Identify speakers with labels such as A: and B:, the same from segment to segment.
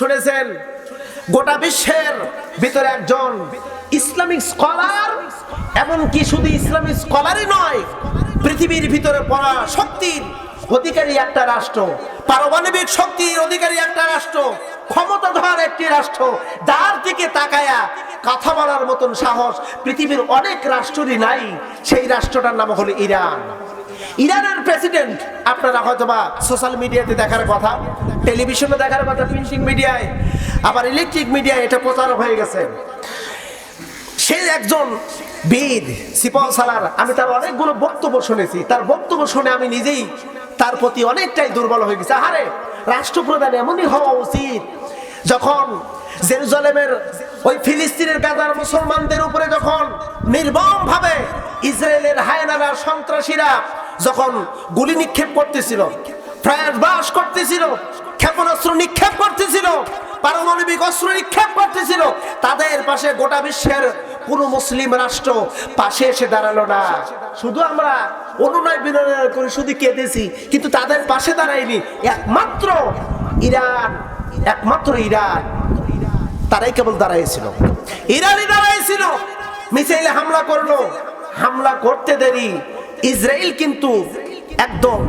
A: শুনেছেন? গোটা বিশ্বের ভিতরে একজন ইসলামিক স্কলার, এমনকি শুধু ইসলামিক স্কলারই নয়, পৃথিবীর ভিতরে পড়া শক্তির অধিকারী একটা রাষ্ট্র, পারমাণবিক শক্তির অধিকারী একটা রাষ্ট্র, ক্ষমতাধর একটি রাষ্ট্র, যার দিকে তাকায়া কথা বলার মতন সাহস পৃথিবীর অনেক রাষ্ট্রই নাই। সেই রাষ্ট্রটার নাম হলো ইরান। ইরানের প্রেসিডেন্ট আপনারা হয়তোবা সোশ্যাল মিডিয়াতে দেখার কথা টেলিভিশনে দেখার কথা প্রিন্টিং মিডিয়ায় আবার ইলেকট্রিক মিডিয়ায় এটা প্রচার হয়ে গেছে। সে একজন বীর সিপল সালার, আমি তার অনেকগুলো বক্তব্য শুনেছি। তার বক্তব্য শুনে আমি নিজেই তার প্রতি অনেকটাই দুর্বল হয়ে গেছে। আরে রাষ্ট্রপ্রধান এমনই হওয়া উচিত, যখন জেরুজালেমের ওই ফিলিস্তিনের গাজার মুসলমানদের উপরে যখন নির্মম ভাবে ইসরায়েলের হায়নারা সন্ত্রাসীরা যখন গুলি নিক্ষেপ করতেছিল বাস করতেছিল, ক্ষেপণাস্ত্র নিক্ষেপ করতেছিল, পারমাণবিক অস্ত্র নিক্ষেপ করতেছিল, তাদের পাশে গোটা বিশ্বের কোন মুসলিম রাষ্ট্র পাশে এসে দাঁড়াল না। শুধু আমরা অনুনয় বিনয় করে শুধু কেঁদেছি, কিন্তু তাদের পাশে দাঁড়ায়নি একমাত্র ইরান একমাত্র ইরান। তারাই কেবল দাঁড়াইছিল। ইরানই দাঁড়াইছিল। মিসাইলে হামলা করল। হামলা করতে দেরি। ইসরায়েল কিন্তু একদম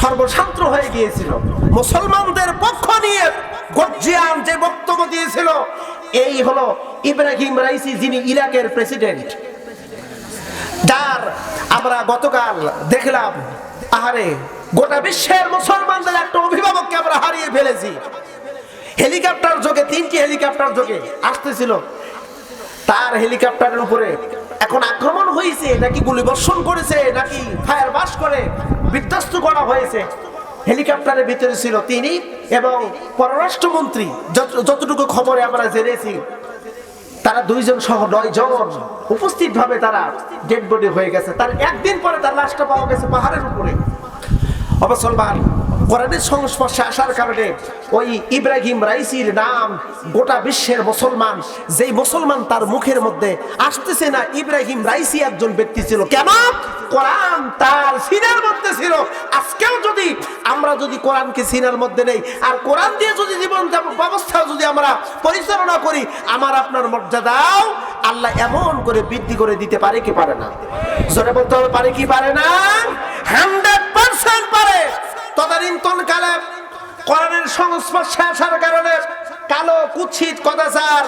A: সর্বশান্ত হয়ে গিয়েছিল। মুসলমানদের পক্ষ নিয়ে গর্জিয়ান যে বক্তব্য দিয়েছিল, এই হলো ইব্রাহিম রাইসি যিনি ইরাকের প্রেসিডেন্ট। যার আমরা গতকাল দেখলাম, আহারে, গোটা বিশ্বের মুসলমানদের একটা অভিভাবককে আমরা হারিয়ে ফেলেছি। হেলিকপ্টার যোগে, তিনটি হেলিকপ্টার যোগে আসতেছিল। তার হেলিকপ্টারের উপরে এখন আক্রমণ হয়েছে নাকি গুলি বর্ষণ করেছে, নাকি ফায়ার বাস করে, বিধ্বস্ত করা হয়েছে। হেলিকপ্টারের ভিতরে ছিল তিনি এবং পররাষ্ট্রমন্ত্রী, যত- যতটুকু খবরে আমরা জেনেছি, তারা দুইজন সহ নয় জন উপস্থিত ভাবে তারা ডেড বডি হয়ে গেছে। তার একদিন পরে তার লাশটা পাওয়া গেছে পাহাড়ের উপরে। অবসলমান কোরআনের সংস্পর্শে আসার কারণে ওই ইব্রাহিম রাইসির নাম গোটা বিশ্বের মুসলমান, যেই মুসলমান তার মুখের মধ্যে আসতেছে না, ইব্রাহিম রাইসি একজন ব্যক্তি ছিল। কেন? কোরআন তার সিনার মধ্যে ছিল। আজকেও যদি আমরা যদি কোরআনকে সিনার মধ্যে নেই, আর কোরআন দিয়ে যদি জীবন ব্যবস্থা যদি আমরা পরিচালনা করি, আমার আপনার মর্যাদাও আল্লাহ এমন করে বৃদ্ধি করে দিতে পারে কি পারে না? জোরে বলতে হবে, পারে কি পারে না? হান্ড্রেড পারে। তদানীন্তন কালে কোরআনের সংস্পর্শে আসার কারণে কালো কুৎসিত কদাচার,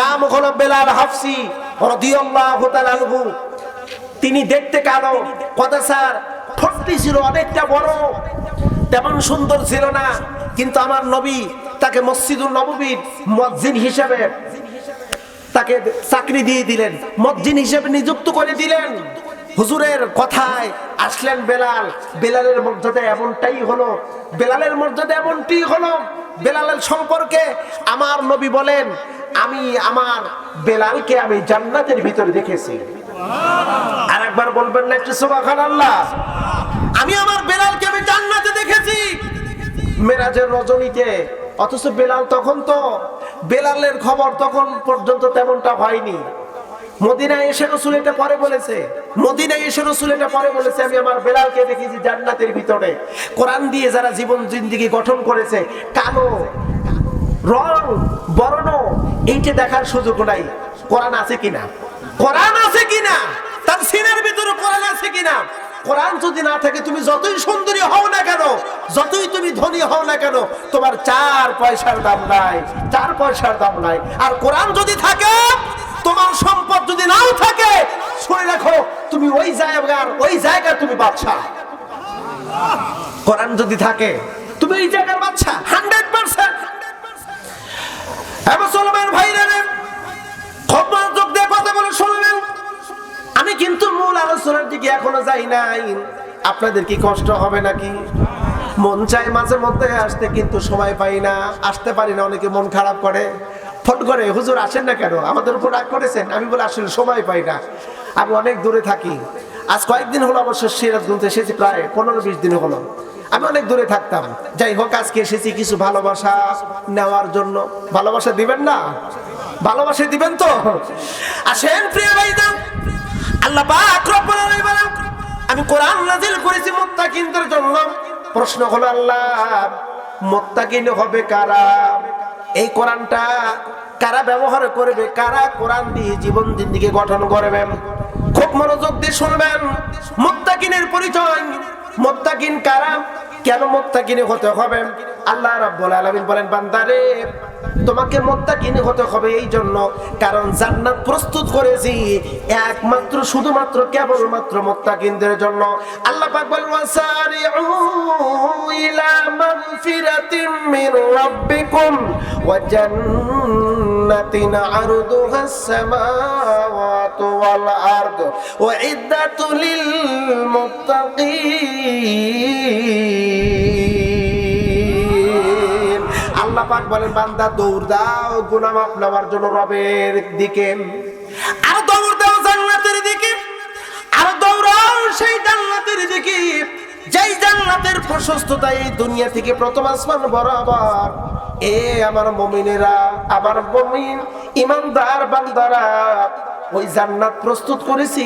A: নাম হলো বেলাল হাফসি রাদিয়াল্লাহু তাআলা তিনি দেখতে কালো, কদাচার, ঠোঁটটি ছিল অনেকটা বড়, তেমন সুন্দর ছিল না, কিন্তু আমার নবী তাকে মসজিদুল নববীর মসজিদ হিসেবে তাকে চাকরি দিয়ে দিলেন মসজিদ হিসেবে নিযুক্ত করে দিলেন। হুজুরের কথায় আসলেন বেলাল। বেলালের মর্যাদা এমনটাই হলো বেলালের মর্যাদা এমনটি হলো বেলালের সম্পর্কে আমার নবী বলেন আমি আমার বেলালকে আমি জান্নাতের ভিতরে দেখেছি। আর একবার বলবেন না একটু সুবাখান আল্লাহ আমি আমার বেলালকে আমি জান্নাতে দেখেছি। মেরাজের রজনীতে অথচ বেলাল তখন তো বেলালের খবর তখন পর্যন্ত তেমনটা হয়নি। মদিনায় এসে রসুল এটা পরে বলেছে। মদিনায় এসে রসুল এটা পরে বলেছে, আমি আমার বেলালকে দেখেছি জান্নাতের ভিতরে। কোরআন দিয়ে যারা জীবন জিন্দিগি গঠন করেছে, কালো, রং, বর্ণ, এইটা দেখার সুযোগ নাই। কোরআন আছে কিনা? কোরআন আছে কিনা? তার সিনের ভিতরে কোরআন আছে কিনা? কোরআন যদি না থাকে, তুমি যতই সুন্দরী হও না কেন, যতই তুমি ধনী হও না কেন, তোমার চার পয়সার দাম নাই, চার পয়সার দাম নাই। আর কোরআন যদি থাকে তোমার সম্পদ যদি নাও থাকে শুনে রাখো তুমি ওই জায়গার ওই জায়গায় তুমি বাচ্চা কোরআন যদি থাকে তুমি ওই জায়গার বাচ্চা হান্ড্রেড পার্সেন্ট। মুসলমান ভাইরা রে, খুব মনোযোগ দিয়ে কথা বলে শুনবেন আমি কিন্তু মূল আলোচনার দিকে এখনও যাই নাই। আপনাদের কি কষ্ট হবে নাকি? মন চাই মাঝে মধ্যে আসতে কিন্তু সময় পাই না। আসতে পারি না অনেকে মন খারাপ করে। ফোন করে, হুজুর আসেন না কেন? আমাদের উপর রাগ করেছেন। আমি বলে, আসলে সময় পাই না। আমি অনেক দূরে থাকি। আজ কয়েকদিন হলো অবশ্য সিরাজগঞ্জ এসেছি, প্রায় পনেরো বিশ দিন হলো। আমি অনেক দূরে থাকতাম। যাই হোক, আজকে এসেছি কিছু ভালোবাসা নেওয়ার জন্য। ভালোবাসা দিবেন না? ভালোবাসা দিবেন তো? আসেন প্রিয় ভাইদা আল্লাহ আমি কোরআন নাজিল করেছি মুত্তাকিনদের জন্য। প্রশ্ন হলো, আল্লাহ, মুত্তাকিন হবে কারা? এই কোরআনটা কারা ব্যবহার করবে, কারা কোরআন দিয়ে জীবন জিন্দিকে গঠন করবে? খুব মনোযোগ দিয়ে শুনবেন। মুত্তাকিনের পরিচয়। মুত্তাকিন কারা? কেন মুত্তাকিনে হতে হবে? আল্লাহ রাব্বুল আলামিন বলেন, বান্দারে, তোমাকে মুত্তাকিনে হতে হবে এই জন্য। কারণ জান্নাত প্রস্তুত করেছি একমাত্র, শুধুমাত্র, কেবলমাত্র মুত্তাকিনদের জন্য। আল্লাহ পাক বলেন, ওয়াসারিউ ইলা মাগফিরাতিম মির রাব্বিকুম জান্নাতিন আরদুহা সামাওয়াতু ওয়াল আরদ। উইদ্দাতু লিল আল্লাহ পাক বলেন, বান্দা, দৌড় দাও, গুনাহ মাফ নেওয়ার জন্য রবের দিকে। আর দৌড় দাও জান্নাতের দিকে। আর দৌড়াও সেই জান্নাতের দিকে। যেই জান্নাতের প্রশস্ততা এই দুনিয়া থেকে প্রথম আসমান বরাবর। এ আমার মমিনেরা, আমার মমিন ইমানদার বান্দারা, ওই জান্নাত প্রস্তুত করেছি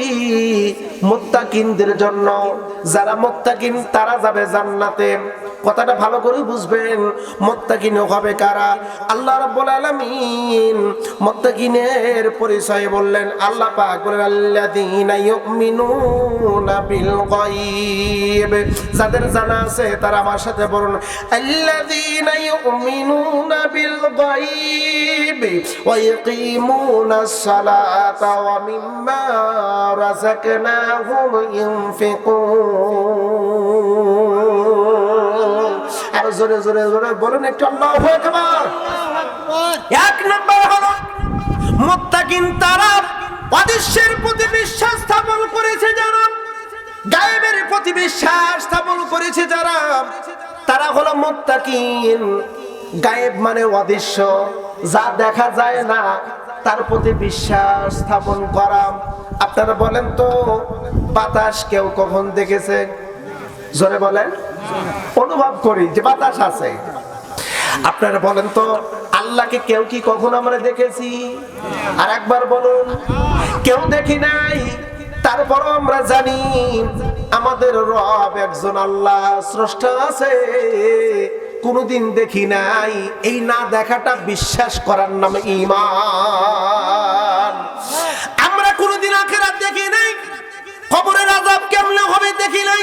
A: মুত্তাকিনদের জন্য। যারা মুত্তাকিন, তারা যাবে জান্নাতে। কথাটা ভালো করে বুঝবেন। মুত্তাকিন হবে কারা? আল্লাহ রাব্বুল আলামিন মুত্তাকিনের পরিচয় বললেন, আল্লাহ পাক বলেন, আল্লাযীনা ইউমিনুনা বিল গায়ব। যাদের জানা আছে তারা আমার সাথে বলুন, আল্লাযীনা ইউমিনুনা বিল গায়ব, ওয়া ইয়াকিমুনাস সালাতা ওয়া মিম্মা রাযাকনাহুম ইউনফিকুন জোরে জোরে জোরে বলুন একটু আল্লাহু এক নম্বর হলো, মুত্তাকিন তারা অদৃশ্যের প্রতি বিশ্বাস স্থাপন করেছে যারা, গায়েবের প্রতি বিশ্বাস স্থাপন করেছে যারা, তারা হলো মুত্তাকিন। গায়েব মানে অদৃশ্য, যা দেখা যায় না, তার প্রতি বিশ্বাস স্থাপন করা। আপনারা বলেন তো, বাতাস কেউ কখন দেখেছে? জোরে বলেন। অনুভব করি যে বাতাস আছে। আপনারা বলেন তো, আল্লাহকে কেউ কি কখন আমরা দেখেছি? আর একবার বলুন, কেউ দেখি নাই? তারপরও আমরা জানি, আমাদের রব একজন আল্লাহ, স্রষ্টা আছে। কোনোদিন দেখি নাই, এই না দেখাটা বিশ্বাস করার নাম ইমান আমরা কোনোদিন আখেরাত দেখি নাই, কবরের আজাব কেমন হবে দেখি নাই।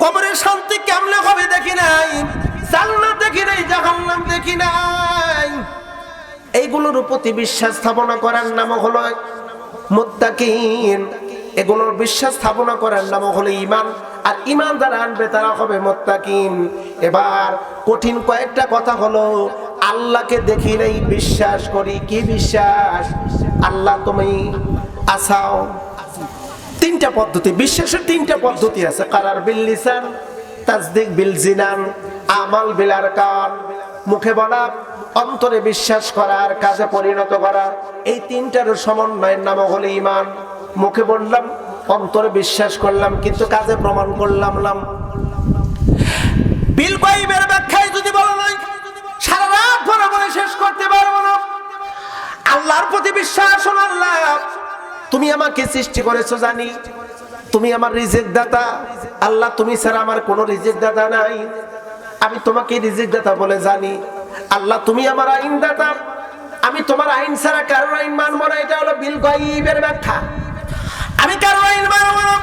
A: কবরের শান্তি কেমনে হবে দেখি নাই? জান্নাত দেখি নাই, জাহান্নাম দেখি নাই। এইগুলোর প্রতি বিশ্বাস স্থাপনা করার নাম হলো মুত্তাকিন। এগুলোর বিশ্বাস স্থাপনা করার নাম হলো ইমান আর ইমান যারা আনবে তারা হবে মুত্তাকিন। এবার কঠিন কয়েকটা কথা হলো, আল্লাহকে দেখি নেই, বিশ্বাস করি, কি বিশ্বাস? আল্লাহ তুমি আসাও। তিনটা পদ্ধতি, বিশ্বাসের তিনটা পদ্ধতি আছে। কারার বিল লিসান তাজদিক বিল জিনান, আমাল বিলার আরকান। মুখে বলা, অন্তরে বিশ্বাস করা আর কাজে পরিণত করা। এই তিনটার সমন্বয়ের নাম হলো ইমান মুখে বললাম, অন্তরে বিশ্বাস করলাম, কিন্তু কাজে প্রমাণ করলাম নাম বিল গায়বের ব্যাখ্যায় যদি বলা নাই সারা রাত বলে শেষ করতে পারব না। আল্লাহর প্রতি বিশ্বাস আল্লাহ। তুমি আমাকে সৃষ্টি করেছ জানি। তুমি আমার রিজেক দাতা। আল্লাহ, তুমি ছাড়া আমার কোনো রিজেক দাতা নাই। আমি তোমাকে রিজেক দাতা বলে জানি। আল্লাহ, তুমি আমার আইন দাতা। আমি তোমার আইন ছাড়া কারোর আইন মানবো না। এটা হলো বিল গাইবের ব্যাখ্যা। আমি কারও আইন মানবো না।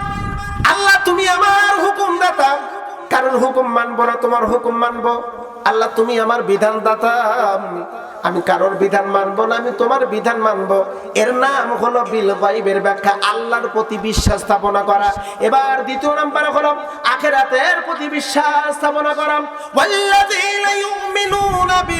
A: আল্লাহ, তুমি আমার হুকুম দাতা। কারণ হুকুম মানবো না, তোমার হুকুম মানবো। আল্লাহ, তুমি আমার বিধান দাতা আমি কারোর বিধান মানবো না, আমি তোমার বিধান মানবো। এর নাম হলো বিল গাইবের ব্যাখ্যা, আল্লাহর প্রতি বিশ্বাস স্থাপনা করা। এবার দ্বিতীয় নাম্বার হলো আখেরাতের প্রতি বিশ্বাস স্থাপনা করা।